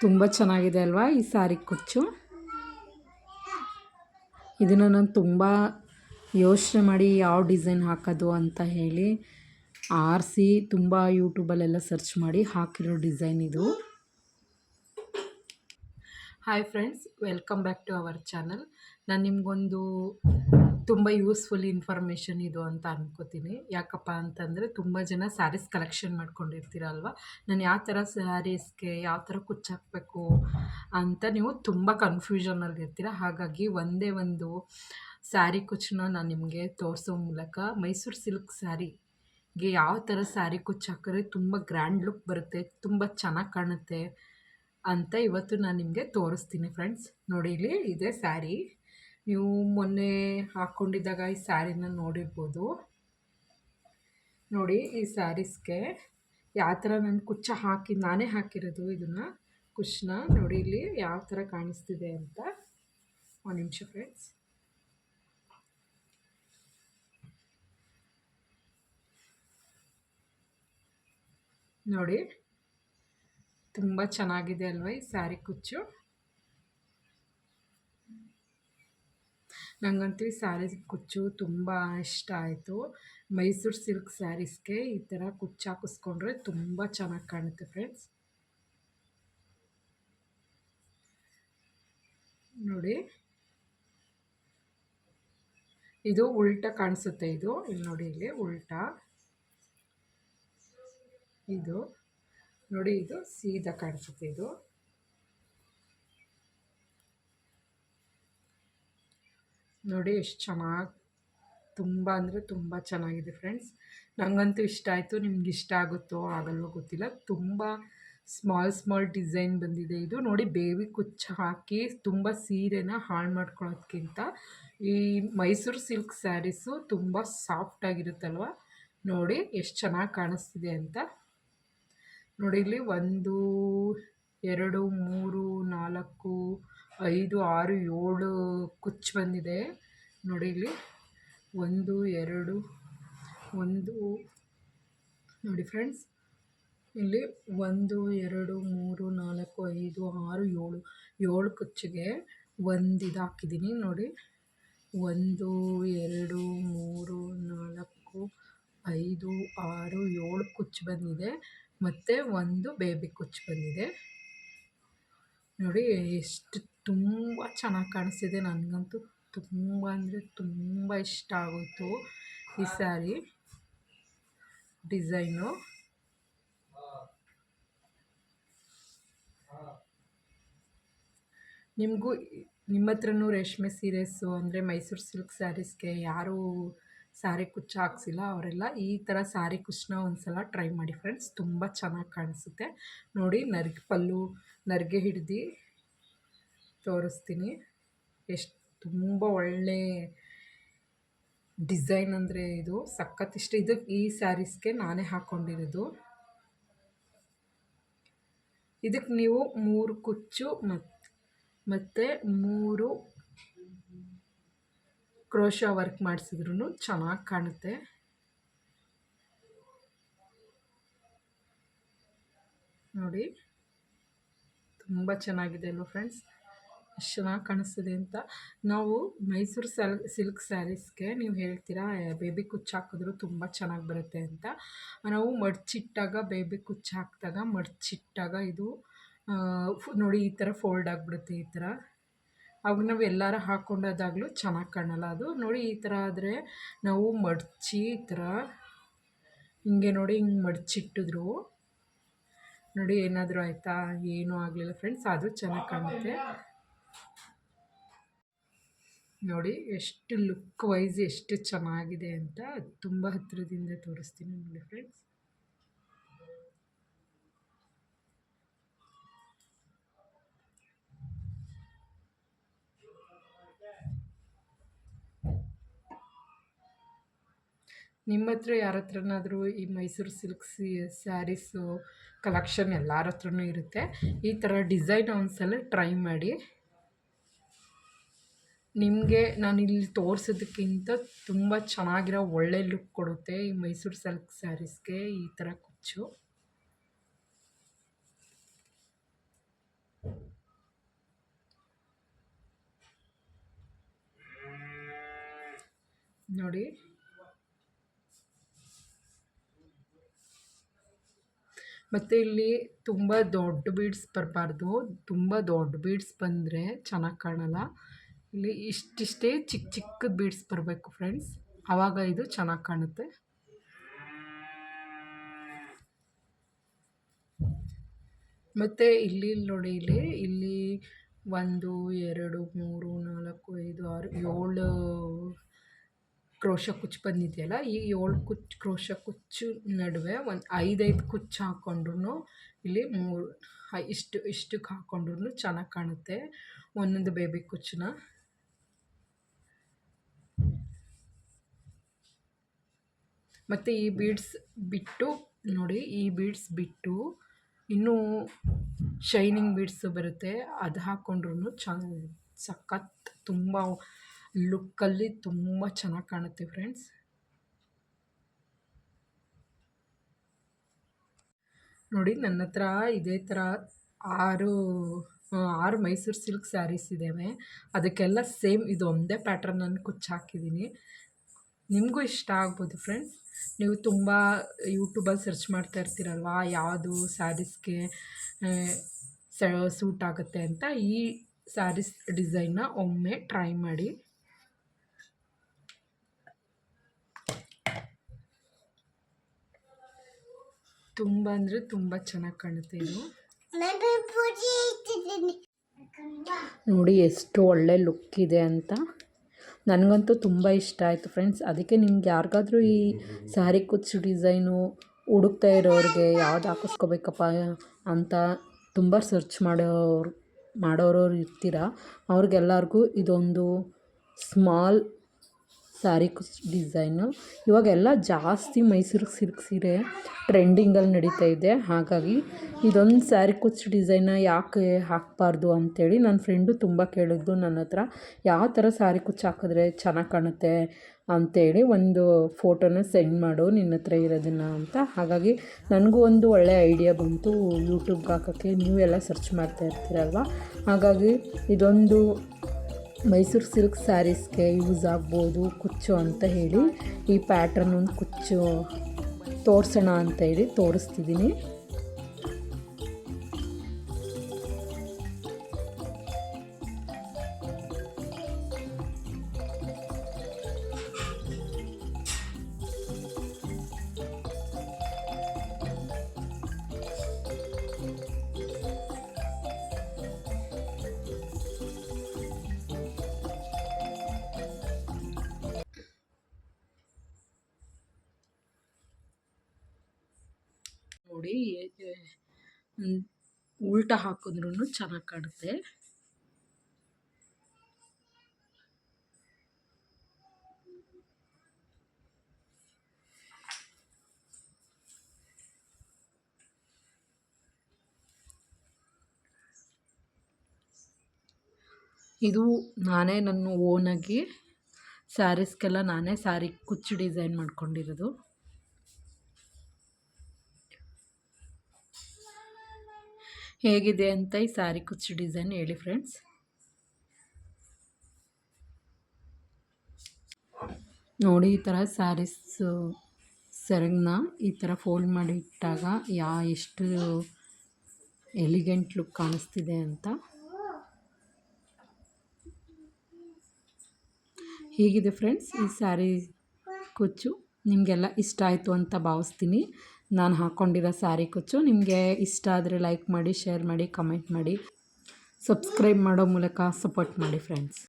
ತುಂಬ ಚೆನ್ನಾಗಿದೆ ಅಲ್ವಾ ಈ ಸ್ಯಾರಿ ಕುಚ್ಚು? ಇದನ್ನು ನಾನು ತುಂಬ ಯೋಚನೆ ಮಾಡಿ ಯಾವ ಡಿಸೈನ್ ಹಾಕೋದು ಅಂತ ಹೇಳಿ ಆರಿಸಿ ತುಂಬ ಯೂಟ್ಯೂಬಲ್ಲೆಲ್ಲ ಸರ್ಚ್ ಮಾಡಿ ಹಾಕಿರೋ ಡಿಸೈನ್ ಇದು. Hi friends welcome back to our channel ನಾನು ನಿಮಗೊಂದು ತುಂಬ ಯೂಸ್ಫುಲ್ ಇನ್ಫಾರ್ಮೇಷನ್ ಇದು ಅಂತ ಅನ್ಕೋತೀನಿ. ಯಾಕಪ್ಪ ಅಂತಂದರೆ ತುಂಬ ಜನ ಸ್ಯಾರೀಸ್ ಕಲೆಕ್ಷನ್ ಮಾಡ್ಕೊಂಡಿರ್ತೀರಲ್ವ ನಾನು ಯಾವ ಥರ ಸ್ಯಾರೀಸ್ಗೆ ಯಾವ ಥರ ಕುಚ್ಚಾಕಬೇಕು ಅಂತ ನೀವು ತುಂಬ ಕನ್ಫ್ಯೂಷನಲ್ಲಿ ಇರ್ತೀರ. ಹಾಗಾಗಿ ಒಂದೇ ಒಂದು ಸ್ಯಾರಿ ಕುಚ್ಚನ್ನ ನಾನು ನಿಮಗೆ ತೋರಿಸೋ ಮೂಲಕ ಮೈಸೂರು ಸಿಲ್ಕ್ ಸ್ಯಾರಿಗೆ ಯಾವ ಥರ ಸ್ಯಾರಿ ಕುಚ್ಚು ಹಾಕಿದ್ರೆ ತುಂಬ ಗ್ರ್ಯಾಂಡ್ ಲುಕ್ ಬರುತ್ತೆ, ತುಂಬ ಚೆನ್ನಾಗಿ ಕಾಣುತ್ತೆ ಅಂತ ಇವತ್ತು ನಾನು ನಿಮಗೆ ತೋರಿಸ್ತೀನಿ ಫ್ರೆಂಡ್ಸ್ ನೋಡಿ, ಇಲ್ಲಿ ಇದೆ ಸ್ಯಾರಿ ನೀವು ಮೊನ್ನೆ ಹಾಕ್ಕೊಂಡಿದ್ದಾಗ ಈ ಸ್ಯಾರಿನ ನೋಡಿರ್ಬೋದು. ನೋಡಿ ಈ ಸ್ಯಾರೀಸ್ಗೆ ಯಾವ ಥರ ನಾನು ಕುಚ್ಚ ಹಾಕಿ, ನಾನೇ ಹಾಕಿರೋದು ಇದನ್ನು. ಕುಚ್ಚನ್ನ ನೋಡಿ ಇಲ್ಲಿ ಯಾವ ಥರ ಕಾಣಿಸ್ತಿದೆ ಅಂತ. ಒಂದು ನಿಮಿಷ ಫ್ರೆಂಡ್ಸ್ ನೋಡಿ, ತುಂಬ ಚೆನ್ನಾಗಿದೆ ಅಲ್ವ ಈ ಸ್ಯಾರಿ ಕುಚ್ಚು? ನನಗಂತೂ ಈ ಸ್ಯಾರೀಸ್ ಕುಚ್ಚು ತುಂಬ ಇಷ್ಟ ಆಯಿತು. ಮೈಸೂರು ಸಿಲ್ಕ್ ಸ್ಯಾರೀಸ್ಗೆ ಈ ಥರ ಕುಚ್ಚು ಹಾಕಿಸ್ಕೊಂಡ್ರೆ ತುಂಬ ಚೆನ್ನಾಗಿ ಕಾಣುತ್ತೆ ಫ್ರೆಂಡ್ಸ್. ನೋಡಿ. ಇದು ಉಲ್ಟಾ ಕಾಣಿಸುತ್ತೆ ಇದು. ಇಲ್ಲಿ ನೋಡಿ ಇಲ್ಲಿ ಉಲ್ಟಾ. ಇದು. ನೋಡಿ ಇದು ಸೀದಾ ಕಾಣಿಸುತ್ತೆ ಇದು. ನೋಡಿ ಎಷ್ಟು ಚೆನ್ನಾಗಿ ತುಂಬ ಅಂದರೆ ತುಂಬ ಚೆನ್ನಾಗಿದೆ ಫ್ರೆಂಡ್ಸ್ ನನಗಂತೂ ಇಷ್ಟ ಆಯಿತು. ನಿಮ್ಗೆ ಇಷ್ಟ ಆಗುತ್ತೋ ಆಗಲ್ವೋ ಗೊತ್ತಿಲ್ಲ. ತುಂಬ ಸ್ಮಾಲ್ ಸ್ಮಾಲ್ ಡಿಸೈನ್ ಬಂದಿದೆ ಇದು. ನೋಡಿ ಬೇವಿ ಕುಚ್ಚು ಹಾಕಿ ತುಂಬ ಸೀರೆನ ಹಾಳು ಮಾಡ್ಕೊಳ್ಳೋದ್ಕಿಂತ ಈ ಮೈಸೂರು ಸಿಲ್ಕ್ ಸ್ಯಾರೀಸು ತುಂಬ ಸಾಫ್ಟಾಗಿರುತ್ತಲ್ವ ನೋಡಿ ಎಷ್ಟು ಚೆನ್ನಾಗಿ ಕಾಣಿಸ್ತಿದೆ ಅಂತ. ನೋಡಿ ಇಲ್ಲಿ ಒಂದು, ಎರಡು, ಮೂರು, ನಾಲ್ಕು ಐದು, ಆರು, ಏಳು ಕುಚ್ಚು ಬಂದಿದೆ. ನೋಡಿ ಇಲ್ಲಿ. ಒಂದು, ಎರಡು, ಒಂದು, ನೋಡಿ ಫ್ರೆಂಡ್ಸ್. ಇಲ್ಲಿ ಒಂದು, ಎರಡು, ಮೂರು, ನಾಲ್ಕು, ಐದು, ಆರು, ಏಳು ಏಳು ಕುಚ್ಚಿಗೆ ಒಂದು ಇದು ಹಾಕಿದ್ದೀನಿ. ನೋಡಿ. ಒಂದು, ಎರಡು, ಮೂರು, ನಾಲ್ಕು, ಐದು, ಆರು, ಏಳು ಕುಚ್ಚು ಬಂದಿದೆ. ಮತ್ತು ಒಂದು ಬೇಬಿ ಕುಚ್ಚು ಬಂದಿದೆ. ನೋಡಿ, ಎಷ್ಟು ತುಂಬ ಚೆನ್ನಾಗಿ ಕಾಣಿಸ್ತಿದೆ. ನನಗಂತೂ ತುಂಬ ಅಂದರೆ ತುಂಬ ಇಷ್ಟ ಆಗೋಯಿತು ಈ ಸ್ಯಾರಿ. ಡಿಸೈನು. ನಿಮಗೂ ನಿಮ್ಮ ಹತ್ರನೂ ರೇಷ್ಮೆ ಸೀರೆಸು ಅಂದರೆ ಮೈಸೂರು ಸಿಲ್ಕ್ ಸ್ಯಾರೀಸ್ಗೆ ಯಾರೂ ಸ್ಯಾರಿ ಕುಚ್ಚ ಹಾಕ್ಸಿಲ್ಲ. ಅವರೆಲ್ಲ ಈ ಥರ ಸ್ಯಾರಿ ಕುಚ್ಚನ್ನ ಒಂದು ಸಲ ಟ್ರೈ ಮಾಡಿ ಫ್ರೆಂಡ್ಸ್. ತುಂಬ ಚೆನ್ನಾಗಿ ಕಾಣಿಸುತ್ತೆ. ನೋಡಿ, ನರ್ಗೆ ಪಲ್ಲು ನರ್ಗೆ ಹಿಡ್ದು. ತೋರಿಸ್ತೀನಿ. ಎಷ್ಟು ತುಂಬ ಒಳ್ಳೆ ಡಿಸೈನ್ ಅಂದರೆ ಇದು. ಸಖತ್ ಇದು ಈ ಸ್ಯಾರೀಸ್ಗೆ ನಾನೇ ಹಾಕ್ಕೊಂಡಿರೋದು ಇದಕ್ಕೆ ನೀವು ಮೂರು ಕುಚ್ಚು ಮತ್ತು ಮತ್ತು ಮೂರು ಕ್ರೋಶ ವರ್ಕ್ ಮಾಡಿಸಿದ್ರು ಚೆನ್ನಾಗಿ ಕಾಣುತ್ತೆ. ನೋಡಿ. ತುಂಬ ಚೆನ್ನಾಗಿದೆ ಅಲ್ವ ಫ್ರೆಂಡ್ಸ್? ಚೆನ್ನಾಗಿ ಕಾಣಿಸ್ತಿದೆ ಅಂತ. ನಾವು ಮೈಸೂರು ಸೆಲ್, ಸಿಲ್ಕ್ ಸ್ಯಾರೀಸ್ಗೆ ನೀವು ಹೇಳ್ತೀರಾ ಬೇಬಿ ಕುಚ್ಚು ಹಾಕಿದ್ರು ತುಂಬ ಚೆನ್ನಾಗಿ ಬರುತ್ತೆ ಅಂತ. ನಾವು ಮಡ್ಚಿಟ್ಟಾಗ, ಬೇಬಿ ಕುಚ್ಚು ಹಾಕಿದಾಗ ಮಡ್ಚಿಟ್ಟಾಗ ಇದು ನೋಡಿ ಈ ಥರ ಫೋಲ್ಡ್ ಆಗಿಬಿಡುತ್ತೆ ಈ ಥರ. ಅವಾಗ ನಾವು ಎಲ್ಲರೂ ಹಾಕ್ಕೊಂಡೋದಾಗಲೂ ಚೆನ್ನಾಗಿ ಕಾಣಲ್ಲ ಅದು. ನೋಡಿ ಈ ಥರ ಆದರೆ ನಾವು ಮಡಚಿ ಈ ಥರ, ಹಿಂಗೆ ನೋಡಿ ಹಿಂಗೆ ಮಡಚಿಟ್ಟಿದ್ರು. ನೋಡಿ ಏನಾದರೂ ಆಯಿತಾ? ಏನೂ ಆಗಲಿಲ್ಲ ಫ್ರೆಂಡ್ಸ್ ಅದು ಚೆನ್ನಾಗಿ ಕಾಣುತ್ತೆ. ನೋಡಿ ಎಷ್ಟು ಲುಕ್ ವೈಸ್ ಎಷ್ಟು ಚೆನ್ನಾಗಿದೆ ಅಂತ ತುಂಬ ಹತ್ತಿರದಿಂದ ತೋರಿಸ್ತೀನಿ ನೋಡಿ ಫ್ರೆಂಡ್ಸ್ ನಿಮ್ಮ ಹತ್ರ ಯಾರ ಹತ್ರನಾದರೂ ಈ ಮೈಸೂರು ಸಿಲ್ಕ್ ಸಿ ಸ್ಯಾರೀಸು ಕಲೆಕ್ಷನ್ ಎಲ್ಲರ ಹತ್ರನೂ ಇರುತ್ತೆ. ಈ ಥರ ಡಿಸೈನ್ ಒಂದ್ಸಲ ಟ್ರೈ ಮಾಡಿ. ನಿಮಗೆ ನಾನು ಇಲ್ಲಿ ತೋರಿಸೋದಕ್ಕಿಂತ ತುಂಬ ಚೆನ್ನಾಗಿರೋ ಒಳ್ಳೆ ಲುಕ್ ಕೊಡುತ್ತೆ ಈ ಮೈಸೂರು ಸಿಲ್ಕ್ ಸ್ಯಾರೀಸ್ಗೆ ಈ ಥರ ಕುಚ್ಚು. ನೋಡಿ. ಮತ್ತು ಇಲ್ಲಿ ತುಂಬ ದೊಡ್ಡ ಬೀಡ್ಸ್ ಬರಬಾರ್ದು, ತುಂಬ ದೊಡ್ಡ ಬೀಡ್ಸ್ ಬಂದರೆ ಚೆನ್ನಾಗಿ ಕಾಣಲ್ಲ. ಇಲ್ಲಿ ಇಷ್ಟಿಷ್ಟೇ ಚಿಕ್ಕ ಚಿಕ್ಕ ಬೀಡ್ಸ್ ಬರಬೇಕು ಫ್ರೆಂಡ್ಸ್ ಆವಾಗ ಇದು ಚೆನ್ನಾಗಿ ಕಾಣುತ್ತೆ. ಮತ್ತು ಇಲ್ಲಿ ನೋಡಿ ಇಲ್ಲಿ ಇಲ್ಲಿ ಒಂದು, ಎರಡು, ಮೂರು, ನಾಲ್ಕು, ಐದು, ಆರು, ಏಳು ಕ್ರೋಶ ಕುಚ್ಚು ಬಂದಿದೆಯಲ್ಲ, ಈ ಏಳು ಕುಚ್, ಕ್ರೋಶ ಕುಚ್ಚು ನಡುವೆ ಒಂದು ಐದೈದು ಕುಚ್ಚು ಹಾಕ್ಕೊಂಡ್ರು ಇಲ್ಲಿ ಮೂರು, ಇಷ್ಟು ಇಷ್ಟಕ್ಕೆ ಹಾಕ್ಕೊಂಡ್ರು ಚೆನ್ನಾಗಿ ಕಾಣುತ್ತೆ. ಒಂದೊಂದು ಬೇಬಿ ಕುಚ್ಚನ್ನ ಮತ್ತು ಈ ಬೀಡ್ಸ್ ಬಿಟ್ಟು ನೋಡಿ, ಈ ಬೀಡ್ಸ್ ಬಿಟ್ಟು ಇನ್ನೂ ಶೈನಿಂಗ್ ಬೀಡ್ಸು ಬರುತ್ತೆ. ಅದು ಹಾಕ್ಕೊಂಡ್ರೂ ಚ ಸಖತ್ ತುಂಬ ಲುಕ್ಕಲ್ಲಿ ತುಂಬ ಚೆನ್ನಾಗಿ ಕಾಣುತ್ತೆ ಫ್ರೆಂಡ್ಸ್ ನೋಡಿ, ನನ್ನ ಹತ್ರ ಇದೇ ಥರ ಆರು ಆರು ಮೈಸೂರು ಸಿಲ್ಕ್ ಸ್ಯಾರೀಸ್ ಇದ್ದಾವೆ ಅದಕ್ಕೆಲ್ಲ ಸೇಮ್ ಇದು ಒಂದೇ ಪ್ಯಾಟ್ರನನ್ನು ಕುಚ್ಚು ಹಾಕಿದ್ದೀನಿ ನಿಮಗೂ ಇಷ್ಟ ಆಗ್ಬೋದು ಫ್ರೆಂಡ್ಸ್ ನೀವು ತುಂಬ ಯೂಟ್ಯೂಬಲ್ಲಿ ಸರ್ಚ್ ಮಾಡ್ತಾ ಇರ್ತೀರಲ್ವ? ಯಾವುದು ಸ್ಯಾರೀಸ್ಗೆ ಸೂಟ್ ಆಗುತ್ತೆ ಅಂತ ಈ ಸ್ಯಾರೀಸ್ ಡಿಸೈನ್ನ ಒಮ್ಮೆ ಟ್ರೈ ಮಾಡಿ. ತುಂಬ ಅಂದರೆ ತುಂಬ ಚೆನ್ನಾಗಿ ಕಾಣುತ್ತೆ ಇದು. ನೋಡಿ ಎಷ್ಟು ಒಳ್ಳೆ ಲುಕ್ ಇದೆ ಅಂತ. ನನಗಂತೂ ತುಂಬ ಇಷ್ಟ ಆಯಿತು ಫ್ರೆಂಡ್ಸ್. ಅದಕ್ಕೆ ನಿಮ್ಗೆ ಯಾರಿಗಾದ್ರೂ ಈ ಸ್ಯಾರಿ ಕುಚ್ಚು ಡಿಸೈನು ಹುಡುಕ್ತಾ ಇರೋರಿಗೆ ಯಾವ್ದು ಹಾಕಿಸ್ಕೋಬೇಕಪ್ಪ ಅಂತ ತುಂಬ ಸರ್ಚ್ ಮಾಡೋರು ಮಾಡೋರವ್ರು ಇರ್ತೀರ? ಅವ್ರಿಗೆಲ್ಲರಿಗೂ ಇದೊಂದು ಸ್ಮಾಲ್ ಸ್ಯಾರಿ ಕುಚ್ ಡಿಸೈನು. ಇವಾಗೆಲ್ಲ ಜಾಸ್ತಿ ಮೈಸೂರು ಸಿಲ್ಕ್ ಸೀರೆ ಟ್ರೆಂಡಿಂಗಲ್ಲಿ ನಡೀತಾ ಇದೆ. ಹಾಗಾಗಿ ಇದೊಂದು ಸ್ಯಾರಿ ಕುಚ್ ಡಿಸೈನ ಯಾಕೆ ಹಾಕಬಾರ್ದು ಅಂಥೇಳಿ ನನ್ನ ಫ್ರೆಂಡು ತುಂಬ ಕೇಳಿದ್ದು ನನ್ನ ಹತ್ರ. ಯಾವ ಥರ ಸ್ಯಾರಿ ಕುಚ್ ಹಾಕಿದ್ರೆ ಚೆನ್ನಾಗಿ ಕಾಣುತ್ತೆ ಅಂಥೇಳಿ ಒಂದು ಫೋಟೋನ ಸೆಂಡ್ ಮಾಡು, ನಿನ್ನ ಹತ್ರ ಇರೋದನ್ನು ಅಂತ. ಹಾಗಾಗಿ ನನಗೂ ಒಂದು ಒಳ್ಳೆಯ ಐಡಿಯಾ ಬಂತು ಯೂಟ್ಯೂಬ್ಗೆ ಹಾಕೋಕ್ಕೆ. ನೀವೆಲ್ಲ ಸರ್ಚ್ ಮಾಡ್ತಾ ಇರ್ತೀರಲ್ವ? ಹಾಗಾಗಿ ಇದೊಂದು ಮೈಸೂರು ಸಿಲ್ಕ್ ಸ್ಯಾರೀಸ್ಗೆ ಯೂಸ್ ಆಗ್ಬೋದು ಕುಚ್ಚು ಅಂತ ಹೇಳಿ. ಈ ಪ್ಯಾಟ್ರನ್ ಒಂದು ಕುಚ್ಚು ತೋರಿಸೋಣ ಅಂತ ಹೇಳಿ ತೋರಿಸ್ತಿದ್ದೀನಿ. ನೋಡಿ ಉಲ್ಟ ಹಾಕಿದ್ರೂ ಚೆನ್ನಾಗಿ ಕಾಣುತ್ತೆ. ಇದು ನಾನೇ ನನ್ನ ಓನಾಗಿ ಸ್ಯಾರೀಸ್ಗೆಲ್ಲ ನಾನೇ ಸ್ಯಾರಿ ಕುಚ್ಚು ಡಿಸೈನ್ ಮಾಡ್ಕೊಂಡಿರೋದು. ಹೇಗಿದೆ ಅಂತ ಈ ಸ್ಯಾರಿ ಕುಚ್ಚು ಡಿಸೈನ್ ಹೇಳಿ ಫ್ರೆಂಡ್ಸ್. ನೋಡಿ ಈ ಥರ ಸ್ಯಾರೀಸು ಸೆರಗನ್ನ ಈ ಥರ ಫೋಲ್ಡ್ ಮಾಡಿ ಇಟ್ಟಾಗ ಯಾ ಎಷ್ಟು ಎಲಿಗೆಂಟ್ ಲುಕ್ ಕಾಣಿಸ್ತಿದೆ ಅಂತ. ಹೀಗಿದೆ ಫ್ರೆಂಡ್ಸ್ ಈ ಸ್ಯಾರಿ ಕುಚ್ಚು. ನಿಮಗೆಲ್ಲ ಇಷ್ಟ ಆಯಿತು ಅಂತ ಭಾವಿಸ್ತೀನಿ. ನಾನು ಹಾಕ್ಕೊಂಡಿರೋ ಸ್ಯಾರಿ ಕುಚ್ಚು. ನಿಮಗೆ ಇಷ್ಟ ಆದರೆ ಲೈಕ್ ಮಾಡಿ ಶೇರ್ ಮಾಡಿ ಕಮೆಂಟ್ ಮಾಡಿ ಸಬ್ಸ್ಕ್ರೈಬ್ ಮಾಡೋ ಮೂಲಕ ಸಪೋರ್ಟ್ ಮಾಡಿ ಫ್ರೆಂಡ್ಸ್